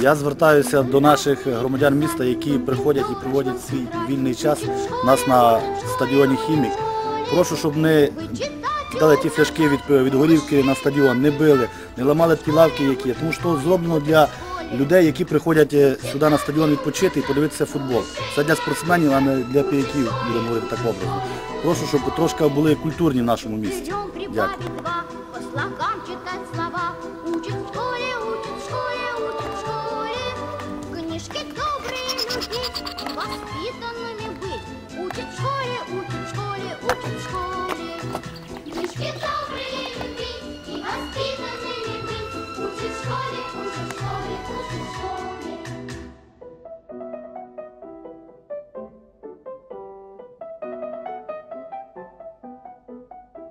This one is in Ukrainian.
Я звертаюся до наших громадян міста, які приходять і проводять свій вільний час у нас на стадіоні Хімік. Прошу, щоб не кидали ті фляшки від, від горівки на стадіон, не били, не ламали ті лавки, які є. Тому що зроблено для людей, які приходять е, сюди на стадіон відпочити і подивитися футбол. Це для спортсменів, а не для піяків, будемо говорити так образно. Прошу, щоб трошки були культурні в нашому місті. Дякую. Воспитанными быть. Учат в школе, учат в школе, учат в школе. Девочки добрые любить и воспитанными быть. Учат в школе, учат в школе, учат в школе.